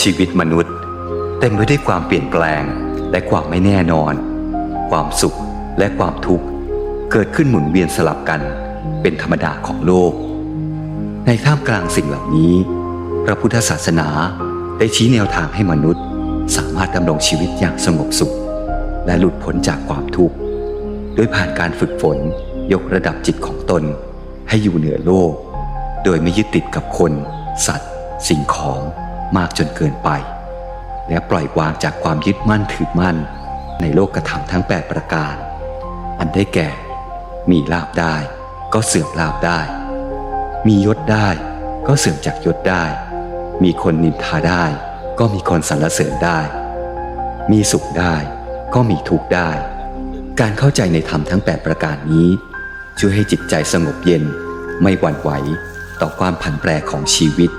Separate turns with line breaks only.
ชีวิตมนุษย์เต็มไปด้วยความเปลี่ยนแปลงและความไม่แน่นอน ความสุขและความทุกข์เกิดขึ้นหมุนเวียนสลับกันเป็นธรรมดาของโลก ในท่ามกลางสิ่งเหล่านี้ พระพุทธศาสนาได้ชี้แนวทางให้มนุษย์ สามารถดำรงชีวิตอย่างสงบสุข และหลุดพ้นจากความทุกข์โดยผ่านการฝึกฝนยกระดับจิตของตน ให้อยู่เหนือโลก โดยไม่ยึดติดกับคน สัตว์ สิ่งของ มากจนเกินไป และปล่อยวางจากความยึดมั่นถือมั่น ในโลกกระทำทั้ง 8 ประการ อันได้แก่ มีลาบได้ ก็เสื่อมลาบได้ มียศได้ก็เสื่อมจากยศได้ มีคนนินทาได้ ก็มีคนสรรเสริญได้ มีสุขได้ ก็มีทุกข์ได้ การเข้าใจในธรรมทั้ง 8 ประการนี้ ช่วยให้จิตใจสงบเย็นไม่หวั่นไหวต่อความผันแปรของชีวิต